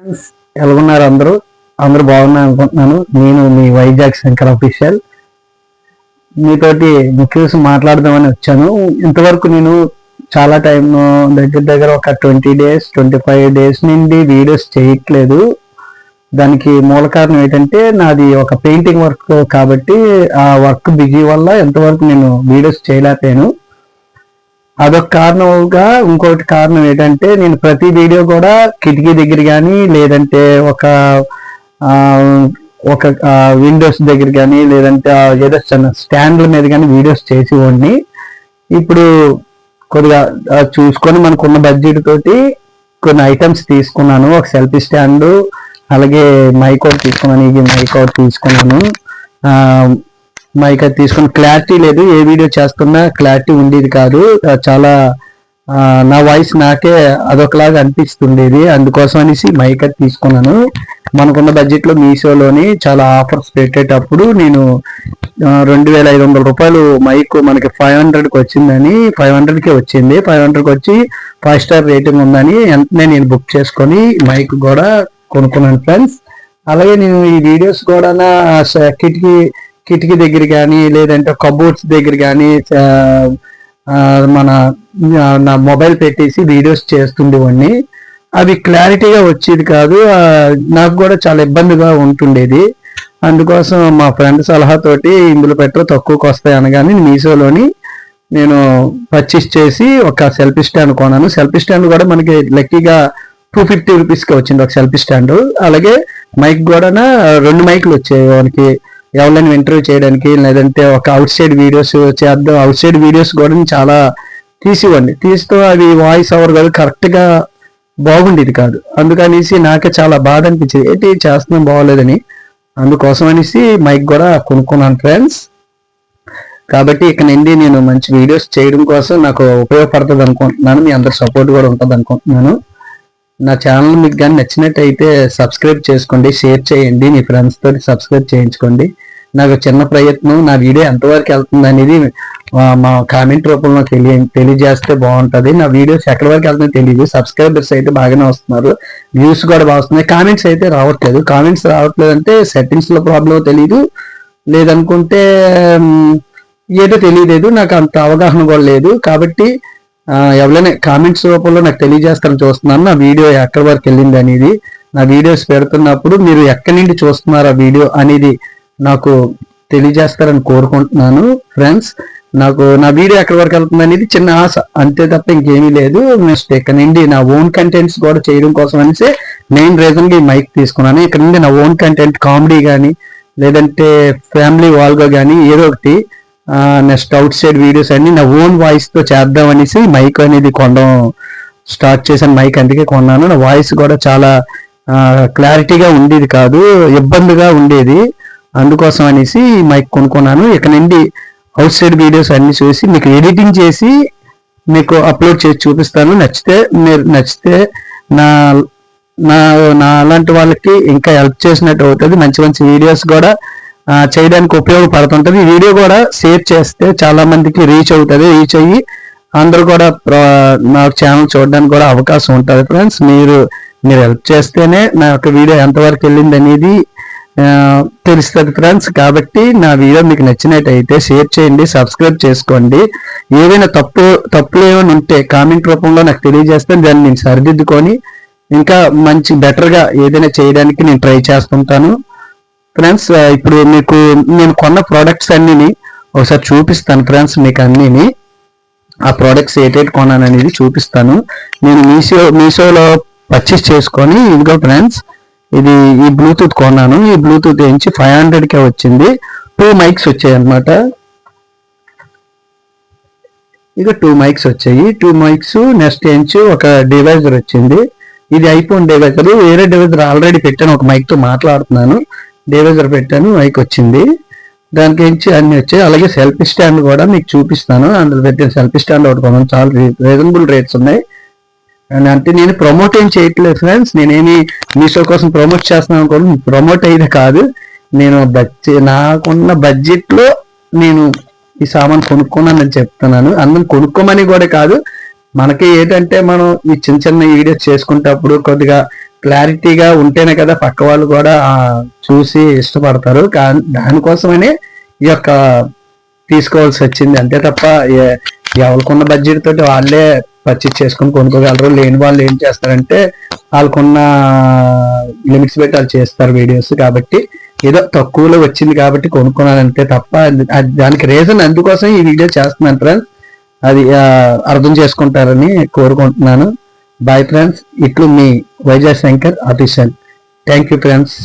Friends ఎలా ఉన్నారు అందరూ? అందరూ బాగున్నారు అనుకుంటున్నాను. నేను మీ వైజాగ్ శంకర్ అఫీషియల్ మీతోటి ముఖ్య మాట్లాడదామని వచ్చాను. ఇంతవరకు నేను చాలా టైం దగ్గర దగ్గర ఒక twenty days twenty five days నుండి వీడియోస్ చేయట్లేదు. దానికి మూల కారణం ఏంటంటే నాది ఒక పెయింటింగ్ వర్క్ కాబట్టి ఆ వర్క్ బిజీ వల్ల ఎంతవరకు నేను వీడియోస్ చేయలేకపోయాను. అదొక కారణంగా ఇంకొకటి కారణం ఏంటంటే నేను ప్రతి వీడియో కూడా కిటికీ దగ్గర కానీ లేదంటే ఒక ఒక విండోస్ దగ్గర కానీ లేదంటే ఏదో చిన్న స్టాండ్ల మీద కానీ వీడియోస్ చేసి ఉండి ఇప్పుడు కొద్దిగా ఆ, చూసుకొని మనకున్న బడ్జెట్ తోటి కొన్ని ఐటమ్స్ తీసుకున్నాను. ఒక సెల్ఫీ స్టాండ్ అలాగే మైక్ ఒకటి తీసుకున్నాను. ఇది మైక్ ఒకటి తీసుకున్నాను. మైక్ అది తీసుకుని క్లారిటీ లేదు ఏ వీడియో చేస్తున్నా క్లారిటీ ఉండేది కాదు. చాలా నా వాయిస్ నాకే అదొకలాగా అనిపిస్తుండేది. అందుకోసం అనేసి మైక్ అది తీసుకున్నాను. మనకున్న బడ్జెట్లో మీషోలోని చాలా ఆఫర్స్ పెట్టేటప్పుడు నేను రెండు వేల ఐదు వందల రూపాయలు మైక్ మనకి ఫైవ్ హండ్రెడ్కి వచ్చిందని ఫైవ్ హండ్రెడ్కి వచ్చింది. ఫైవ్ హండ్రెడ్కి వచ్చి ఫైవ్ స్టార్ రేటింగ్ ఉందని వెంటనే నేను బుక్ చేసుకొని మైక్ కూడా కొనుక్కున్నాను ఫ్రెండ్స్ అలాగే నేను ఈ వీడియోస్ కూడా నా కిటికీ కిటికీ దగ్గర కానీ లేదంటే కబోర్డ్స్ దగ్గర కానీ మన నా మొబైల్ పెట్టేసి వీడియోస్ చేస్తుండేవాడిని. అవి క్లారిటీగా వచ్చేది కాదు. నాకు కూడా చాలా ఇబ్బందిగా ఉంటుండేది. అందుకోసం మా ఫ్రెండ్ సలహాతోటి ఇందులో పెట్రో తక్కువకి వస్తాయి అనగానే మీషోలోని నేను పర్చేస్ చేసి ఒక సెల్ఫీ స్టాండ్ కొన్నాను. సెల్ఫీ స్టాండ్ కూడా మనకి లక్కీగా టూ ఫిఫ్టీ రూపీస్కి వచ్చింది ఒక సెల్ఫీ స్టాండ్ అలాగే మైక్ కూడా రెండు మైక్లు వచ్చాయి మనకి ఎవరిని ఇంటర్వ్యూ చేయడానికి లేదంటే ఒక అవుట్ సైడ్ వీడియోస్ చేద్దాం. అవుట్ సైడ్ వీడియోస్ కూడా చాలా తీసివ్వండి. తీస్తూ అవి వాయిస్ ఓవర్ కాదు కరెక్ట్గా బాగుండేది కాదు. అందుకనేసి నాకే చాలా బాధ అనిపించింది. ఏంటి చేస్తున్నాం బాగోలేదని. అందుకోసం అనేసి మైక్ కూడా కొనుక్కున్నాను ఫ్రెండ్స్ కాబట్టి ఇక్కడ నుండి నేను మంచి వీడియోస్ చేయడం కోసం నాకు ఉపయోగపడుతుంది అనుకుంటున్నాను. మీ అందరి సపోర్ట్ కూడా ఉంటుంది అనుకుంటున్నాను నా ఛానల్ మీకు కానీ నచ్చినట్టయితే సబ్స్క్రైబ్ చేసుకోండి షేర్ చేయండి మీ ఫ్రెండ్స్ తోటి సబ్స్క్రైబ్ చేయించుకోండి. నాకు చిన్న ప్రయత్నం నా వీడియో ఎంతవరకు వెళ్తుంది అనేది మా కామెంట్ రూపంలో తెలియ తెలియజేస్తే బాగుంటుంది. నా వీడియోస్ ఎక్కడి వరకు వెళ్తుందో తెలియదు సబ్స్క్రైబర్స్ అయితే బాగానే వస్తున్నారు. వ్యూస్ కూడా బాగా వస్తున్నాయి. కామెంట్స్ అయితే రావట్లేదు. కామెంట్స్ రావట్లేదు అంటే సెట్టింగ్స్లో ప్రాబ్లం తెలియదు లేదనుకుంటే ఏదో తెలియలేదు. నాకు అంత అవగాహన కూడా లేదు. కాబట్టి ఎవరైనా కామెంట్స్ రూపంలో నాకు తెలియజేస్తారని చూస్తున్నాను. నా వీడియో ఎక్కడి వరకు వెళ్ళింది అనేది నా వీడియోస్ పెడుతున్నప్పుడు మీరు ఎక్కడి నుండి చూస్తున్నారు ఆ వీడియో అనేది నాకు తెలియజేస్తారని కోరుకుంటున్నాను. ఫ్రెండ్స్ నాకు నా వీడియో ఎక్కడి వరకు వెళ్తుంది అనేది చిన్న ఆశ. అంతే తప్ప ఇంకేమీ లేదు. నెక్స్ట్ ఇక్కడ నుండి నా ఓన్ కంటెంట్స్ కూడా చేయడం కోసం అనేసి మెయిన్ రీజన్గా ఈ మైక్ తీసుకున్నాను. ఇక్కడ నుండి నా ఓన్ కంటెంట్ కామెడీ కానీ లేదంటే ఫ్యామిలీ వాల్గా కానీ ఏదో ఒకటి నెక్స్ట్ అవుట్ సైడ్ వీడియోస్ అన్ని నా ఓన్ వాయిస్తో చేద్దాం అనేసి మైక్ అనేది కొనడం స్టార్ట్ చేశాను. మైక్ అందుకే కొన్నాను. నా వాయిస్ కూడా చాలా క్లారిటీగా ఉండేది కాదు ఇబ్బందిగా ఉండేది. అందుకోసం అనేసి మైక్ కొనుక్కున్నాను. ఇక నుండి అవుట్ సైడ్ వీడియోస్ అన్ని చూసి మీకు ఎడిటింగ్ చేసి మీకు అప్లోడ్ చేసి చూపిస్తాను. నచ్చితే మీరు నచ్చితే నా నా నా అలాంటి వాళ్ళకి ఇంకా హెల్ప్ చేసినట్టు అవుతుంది. మంచి మంచి వీడియోస్ కూడా చేయడానికి ఉపయోగపడుతుంటుంది. ఈ వీడియో కూడా షేర్ చేస్తే చాలా మందికి రీచ్ అవుతుంది రీచ్ అయ్యి అందరూ కూడా నా ఛానల్ చూడడానికి కూడా అవకాశం ఉంటుంది ఫ్రెండ్స్. మీరు మీరు హెల్ప్ చేస్తేనే నా యొక్క వీడియో ఎంతవరకు వెళ్ళింది అనేది తెలుస్తుంది ఫ్రెండ్స్. కాబట్టి నా వీడియో మీకు నచ్చినట్టయితే షేర్ చేయండి సబ్స్క్రైబ్ చేసుకోండి. ఏవైనా తప్పు తప్పులు ఏమైనా ఉంటే కామెంట్ రూపంలో నాకు తెలియజేస్తే దాన్ని నేను సరిదిద్దుకొని ఇంకా మంచి బెటర్గా ఏదైనా చేయడానికి నేను ట్రై చేస్తుంటాను. ఫ్రెండ్స్ ఇప్పుడు మీకు నేను కొన్న ప్రోడక్ట్స్ అన్నిని ఒకసారి చూపిస్తాను ఫ్రెండ్స్ మీకు అన్నిని. ఆ ప్రోడక్ట్స్ ఏటేటి కొన్నాను అనేది చూపిస్తాను. నేను మీషో మీషోలో పర్చేస్ చేసుకొని ఇదిగో ఫ్రెండ్స్ ఇది ఈ బ్లూటూత్ కొన్నాను. ఈ బ్లూటూత్ ఏంచి ఫైవ్ హండ్రెడ్కే వచ్చింది. టూ మైక్స్ వచ్చాయి అనమాట ఇక టూ మైక్స్ వచ్చాయి. టూ మైక్స్ నెక్స్ట్ ఏంచి ఒక డివైజర్ వచ్చింది. ఇది ఐఫోన్ డివైజర్ వేరే డివైజర్ ఆల్రెడీ పెట్టాను ఒక మైక్తో మాట్లాడుతున్నాను. డివైజర్ పెట్టాను మైక్ వచ్చింది. దానికి ఏంచి అన్ని వచ్చాయి అలాగే సెల్ఫీ స్టాండ్ కూడా మీకు చూపిస్తాను. అందులో పెట్టిన సెల్ఫీ స్టాండ్ ఒకటి కొన్నాను. చాలా రీజనబుల్ రేట్స్ ఉన్నాయి. అండ్ అంటే నేను ప్రమోట్ ఏం చేయట్లేదు ఫ్రెండ్స్ నేనేమి మీషో కోసం ప్రమోట్ చేస్తున్నాను అనుకోండి ప్రమోట్ అయితే కాదు. నేను బడ్జెట్ నాకున్న బడ్జెట్లో నేను ఈ సామాన్ కొనుక్కున్నానని చెప్తున్నాను. అందరం కొనుక్కోమని కూడా కాదు. మనకి ఏంటంటే మనం ఈ చిన్న చిన్న వీడియోస్ చేసుకుంటప్పుడు కొద్దిగా క్లారిటీగా ఉంటేనే కదా పక్క వాళ్ళు కూడా చూసి ఇష్టపడతారు. కానీ దానికోసమనే ఈ యొక్క తీసుకోవాల్సి వచ్చింది. అంతే తప్ప ఎవరికున్న బడ్జెట్ తోటి వాళ్ళే పర్చేజ్ చేసుకుని కొనుక్కోగలరు. లేని వాళ్ళు ఏం చేస్తారంటే వాళ్ళకున్న లిమిట్స్ పెట్టి వాళ్ళు చేస్తారు వీడియోస్ కాబట్టి ఏదో తక్కువలో వచ్చింది కాబట్టి కొనుక్కున్నాను అంతే తప్ప దానికి రీజన్ అందుకోసం ఈ వీడియో చేస్తున్నాను ఫ్రెండ్స్ అది అర్థం చేసుకుంటారని కోరుకుంటున్నాను. బాయ్ ఫ్రెండ్స్ ఇట్లు మీ Vizag Shankar official thank you friends